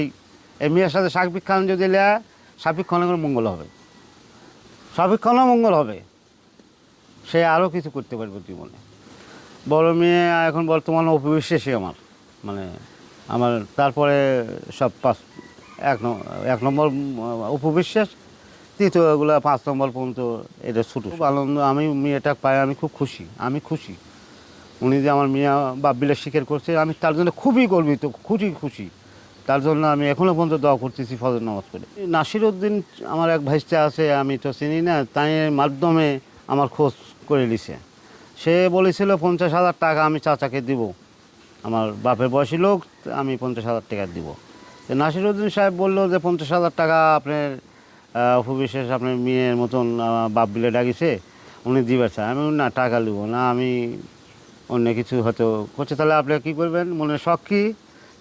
এই মেয়ের সাথে সার্বিক খান যদি লেয়া সার্বিক খানের মঙ্গল হবে। সার্বিক খানও মঙ্গল হবে। সে আরও কিছু করতে পারবে জীবনে। বড় মেয়ে এখন বর্তমানে অপবিশ্বাসী আমার। মানে আমার তারপরে সব পাঁচ, এক এক নম্বর উপবিশ্বাস তৃতীয়গুলো পাঁচ নম্বর পর্যন্ত এটা ছোটো। আনন্দ, আমি মেয়েটা পাই আমি খুব খুশি, আমি খুশি। উনি যে আমার মেয়ে বাপবিলে স্বীকার করছে, আমি তার জন্য খুবই গর্বিত, খুবই খুশি। তার জন্য আমি এখনও পর্যন্ত দোয়া করতেছি ফজর নামাজ করে নাসির উদ্দিন আমার এক ভাইস্টা আছে, আমি তো চিনি না, তাই মাধ্যমে আমার খোঁজ করে নিছে। সে বলেছিল, পঞ্চাশ হাজার টাকা আমি চাচাকে দিব। আমার বাপের বয়সী লোক, আমি পঞ্চাশ হাজার টাকা দিব। তো নাসিরুদ্দিন সাহেব বলল যে, পঞ্চাশ হাজার টাকা আপনার উপবিশেষ আপনার মেয়ের মতন বাপ বিলে ডাকিছে, উনি দিবে স্যার। আমি না, টাকা নেব না, আমি অন্য কিছু হয়তো করছে। তাহলে আপনি কী করবেন? মনে শখ কী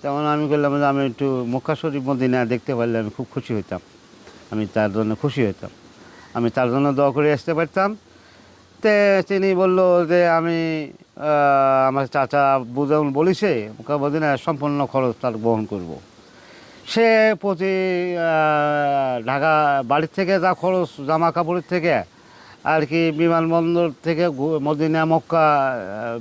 তেমন আমি বললাম যে আমি একটু মক্কা শরীফ মদিনা দেখতে পারলে আমি খুব খুশি হইতাম। আমি তার জন্য খুশি হইতাম। আমি তার জন্য দোয়া করে আসতে পারতাম। তে তিনি বলল যে, আমি আমার চাচা বুঝাউন বলিছে, মক্কা মদিনা সম্পূর্ণ খরচ তার বহন করব। সে প্রতি ঢাকা বাড়ির থেকে যা খরচ জামা কাপড়ের থেকে, আর কি বিমানবন্দর থেকে মদিনা, মক্কা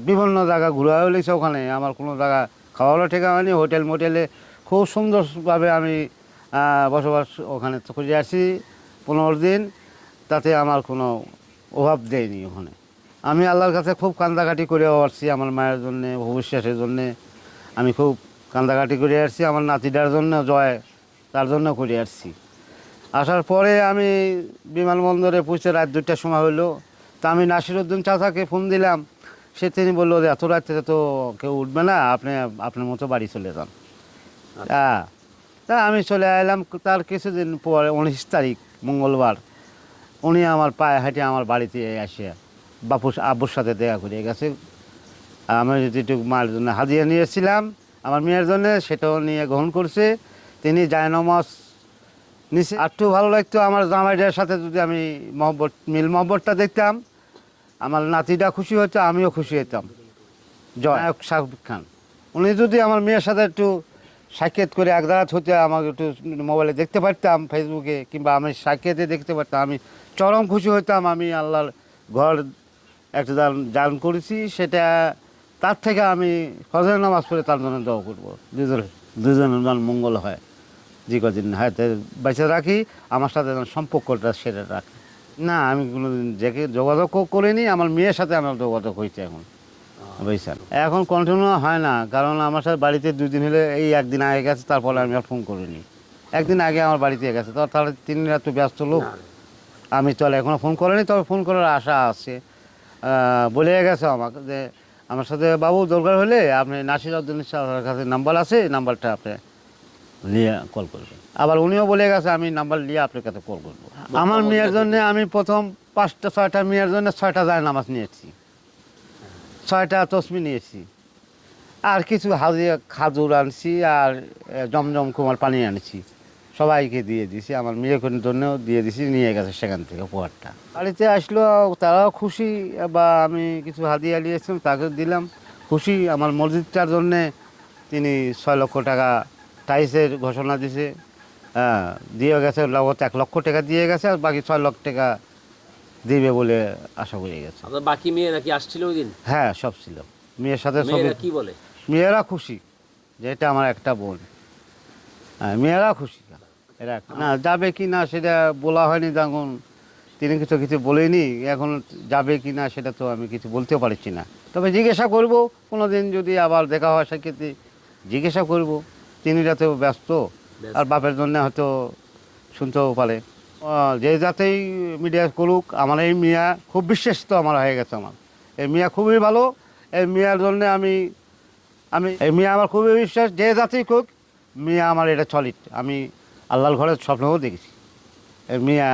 বিভিন্ন জায়গা ঘুরা ওখানে। আমার কোনো জায়গা খাওয়ারও ঠিক হয়নি, হোটেল মোটেলে খুব সুন্দরভাবে আমি বসবাস ওখানে করে আসি পনেরো দিন, তাতে আমার কোনো অভাব দেয়নি ওখানে। আমি আল্লাহর কাছে খুব কান্দাকাটি করে আসছি আমার মায়ের জন্যে ভবিষ্যতের জন্যে। আমি খুব কান্দাকাটি করে আসছি, আমার নাতিটার জন্য জয় তার জন্য করে আসছি। আসার পরে আমি বিমানবন্দরে পৌঁছে রাত দুটার সময় হলো, তা আমি নাসিরুদ্দিন চাচাকে ফোন দিলাম সে তিনি বলল যে এত রাত্রে তো কেউ উঠবে না আপনি আপনার মতো বাড়ি চলে যান। হ্যাঁ। তা আমি চলে এলাম তার কিছুদিন পরে উনিশ তারিখ মঙ্গলবার উনি আমার পায়ে হাঁটে আমার বাড়িতে আসে বাপুর আব্বুর সাথে দেখা করে গেছে। আমি যেটুকু মায়ের জন্য হাজিয়া নিয়েছিলাম আমার মেয়ের জন্য সেটাও নিয়ে গ্রহণ করছে। তিনি জায়নমাজ নিচে একটু ভালো লাগতো আমার জামাইটার সাথে যদি আমি মহব্বত মিল মহব্বতটা দেখতাম। আমার নাতিটা খুশি হতো আমিও খুশি হতাম জয়। নায়ক শাহরুখ খান। উনি যদি আমার মেয়ের সাথে একটু সাক্ষাৎ করে এক দাঁড়াত হতে আমাকে একটু মোবাইলে দেখতে পারতাম ফেসবুকে কিংবা আমি সাক্ষাতে দেখতে পারতাম আমি চরম খুশি হতাম আমি আল্লাহর ঘর একটা দান দান করেছি সেটা তার থেকে আমি ফজর নামাজ পড়ে তার জন্য দোয়া করব। দুজনের দুজনের যেন মঙ্গল হয়। যে কদিন হাতে বেঁচে রাখি আমার সাথে যেন সম্পর্কটা সেরে রাখি। না আমি কোনো যাকে যোগাযোগ করিনি আমার মেয়ের সাথে আমার যোগাযোগ হয়েছে এখন বুঝছেন? এখন কন্টিনিউ হয় না কারণ আমার সাথে বাড়িতে দুই দিন হলে এই একদিন আগে গেছে তারপরে আমি আর ফোন করিনি। একদিন আগে আমার বাড়িতে গেছে তো তাহলে তিন দিন এত ব্যস্ত লোক। আমি চলে এখনও ফোন করিনি তবে ফোন করার আশা আছে। বলে গেছে আমাকে যে আমার সাথে বাবু দরকার হলে আপনি নাসির উদ্দিন কাছে নাম্বার আছে নাম্বারটা আপনি নিয়ে কল করবেন। আবার উনিও বলে গেছে আমি নাম্বার নিয়ে আপনার কাছে কল করব। আমার মেয়ের জন্য আমি প্রথম পাঁচটা ছয়টা মেয়ের জন্য ছয়টা যায় নামাজ নিয়েছি। ছয়টা তসমি নিয়েছি। আর কিছু হাজিয়া খাজুর আনছি আর জমজম কুমার পানি আনছি। সবাইকে দিয়ে দিছি আমার মেয়ের জন্যও দিয়ে দিছি নিয়ে গেছে সেখান থেকে উপহারটা বাড়িতে আসলো তারাও খুশি বা আমি কিছু হাদিয়া নিয়েছিলাম তাকে দিলাম। খুশি আমার মসজিদটার জন্যে তিনি ছয় লক্ষ টাকা টাইসের ঘোষণা দিছে। হ্যাঁ দিয়ে গেছে লগত এক লক্ষ টাকা দিয়ে গেছে আর বাকি ছয় লক্ষ টাকা দিবে বলে আশা করে গেছে। বাকি মেয়েরা কি আসছিল ওই দিন? হ্যাঁ সব ছিল। মেয়ের সাথে সব কি বলে? মেয়েরা খুশি যে এটা আমার একটা বোন। হ্যাঁ মেয়েরা খুশি। এরা না যাবে কি না সেটা বলা হয়নি তখন তিনি কিছু কিছু বলেনি এখন যাবে কি না সেটা তো আমি কিছু বলতেও পারছি না। তবে জিজ্ঞাসা করব কোনো দিন যদি আবার দেখা হয় সেক্ষেত্রে জিজ্ঞাসা করব। তিনি যাতে ব্যস্ত আর বাপের জন্য হয়তো শুনতেও পারে। যে যাতেই মিডিয়া করুক আমার এই মিয়া খুব বিশ্বস্ত আমার হয়ে গেছে আমার। এই মিয়া খুবই ভালো এই মিয়ার জন্য আমি আমি এই মিয়া আমার খুবই বিশ্বাস যে জাতেই করুক মিয়া আমার এটা চলিত আমি আল্লাহর ঘরের স্বপ্নও দেখেছি। এই মিয়া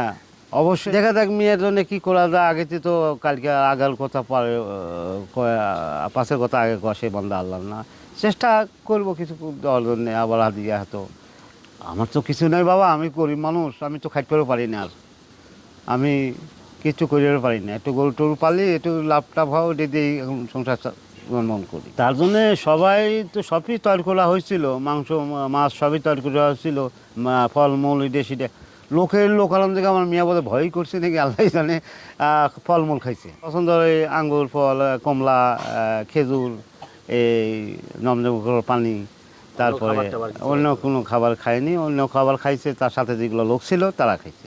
অবশ্যই। দেখা যাক মেয়ের জন্য কি করা যায়। আগে তো কালকে আগার কথা পরে পাশের কথা আগে সে বন্ধা আল্লাহ না। চেষ্টা করব কিছু দেওয়ার জন্য আবার হাদিয়া হয়তো আমার তো কিছু নেই বাবা আমি গরিব মানুষ আমি তো খাইতেও পারি না আর। আমি কিছু করিতে পারি না। একটু গরু টরু পালি একটু লাভ টাভ হয় ওটা দিয়েই এখন সংসার মন করি। তার জন্য সবাই তো সবই তৈরি করা হয়েছিল। মাংস মাছ সবই তৈরি করা হয়েছিল। ফলমূল এটা সেটা লোকের লোক লোকালাম থেকে আমার মিয়া বোধহয় ভয় করছে নাকি আল্লাহ জানে ফলমূল খাইছে। পছন্দ হয় আঙ্গুর ফল কমলা খেজুর এই নমজমকর পানি তারপরে অন্য কোনো খাবার খায়নি অন্য খাবার খাইছে তার সাথে যেগুলো লোক ছিল তারা খাইছে।